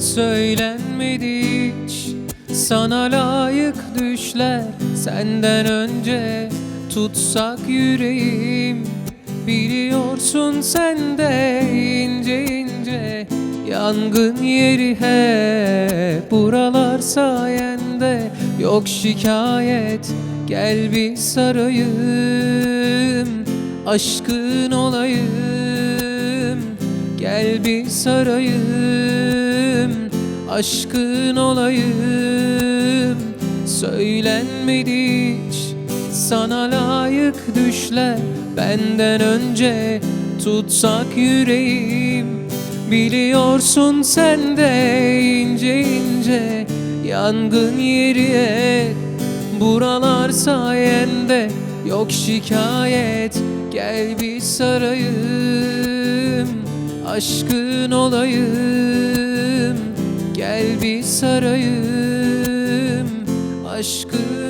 Söylenmedi hiç. Sana layık düşler Senden önce Tutsak yüreğim. Biliyorsun sen de ince ince Yangın yeri hep Buralar sayende. Yok şikayet Gel bir sarayım Aşkın olayım Gel bir sarayım Aşkın olayım. Söylenmedi hiç Sana layık düşler. Benden önce Tutsak yüreğim. Biliyorsun sen de ince ince Yangın yeri Buralar sayende Yok şikayet. Gel bir sarayım Aşkın olayım Gel bir sarayım. Aşkın